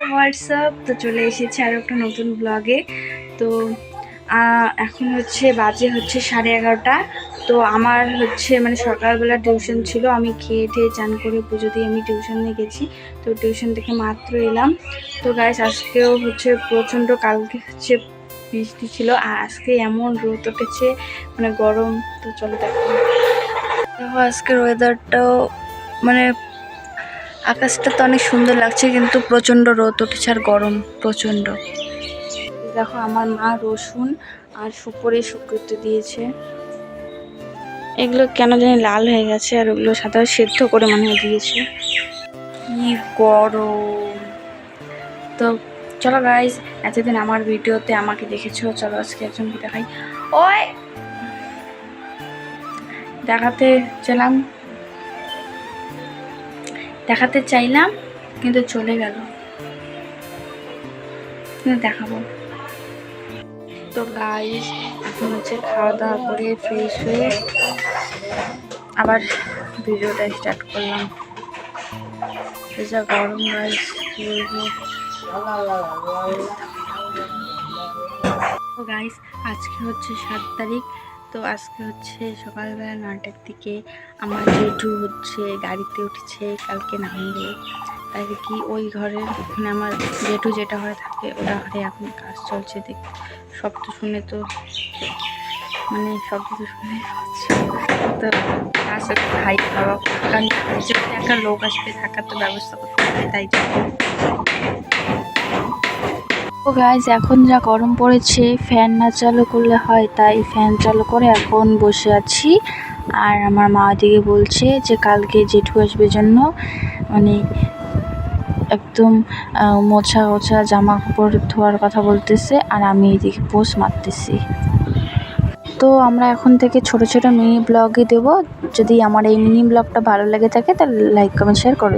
WhatsApp, তো চলে এসেছে আরও একটা নতুন ব্লগে তো এখন হচ্ছে বাজে হচ্ছে সাড়ে এগারোটা। তো আমার হচ্ছে মানে সকালবেলা টিউশন ছিল, আমি খেয়ে ঠেয়ে চান করে পুজো দিয়ে আমি টিউশনে গেছি। তো টিউশন থেকে মাত্র এলাম। তো গাইস আজকেও হচ্ছে প্রচণ্ড কালকে হচ্ছে বৃষ্টি ছিল, আর আজকে এমন রোদ উঠেছে মানে গরম। তো চলো দেখো। আজকের ওয়েদারটাও মানে আকাশটা তো অনেক সুন্দর লাগছে, কিন্তু প্রচণ্ড রোদ উঠেছে আর গরম প্রচণ্ড। দেখো আমার মা রসুন আর সুপরে শুকোতে দিয়েছে। এগুলো কেন জানি লাল হয়ে গেছে আর ওগুলো সাদা সেদ্ধ করে মনে হয় দিয়েছে। কি গরম। তো চলো গাইজ এতদিন আমার ভিডিওতে আমাকে দেখেছ, চলো আজকে একজনকে দেখাই। ওই! দেখাতে চাইলাম দেখাতে চাইলাম, কিন্তু চলে গেল। দেখাবো। তো গাইস এখন হচ্ছে খাওয়া দাওয়া করে ফ্রেশ হয়ে আবার ভিডিওটা স্টার্ট করলাম। গরম গাইস গাইস আজকে হচ্ছে সাত তারিখ। তো আজকে হচ্ছে সকালবেলা নটার দিকে আমার জেঠু হচ্ছে গাড়িতে উঠেছে কালকে নামবে তাই কি ওই ঘরের মানে আমার জেঠু যেটা ঘরে থাকে ওটা ঘরে এখন কাজ চলছে দেখ শব্দ শুনে তো মানে শব্দ তো শুনে তো কাজ খাই খাওয়া কারণ একটা লোক আসবে থাকার তো ব্যবস্থা করতে হবে, তাই জন্য। ও গাইজ এখন যা গরম পড়েছে ফ্যান না চালু করলে হয় তাই ফ্যান চালু করে এখন বসে আছি। আর আমার মা দিকে বলছে যে কালকে জেঠু আসবে জন্য মানে একদম মোছা ওছা জামা কাপড় ধোয়ার কথা বলতেছে আর আমি এদিকে পোস্ট মারতেছি। তো আমরা এখন থেকে ছোট ছোট মিনি ব্লগই দেবো। যদি আমার এই মিনি ব্লগটা ভালো লেগে থাকে তাহলে লাইক কমেন্ট শেয়ার করে।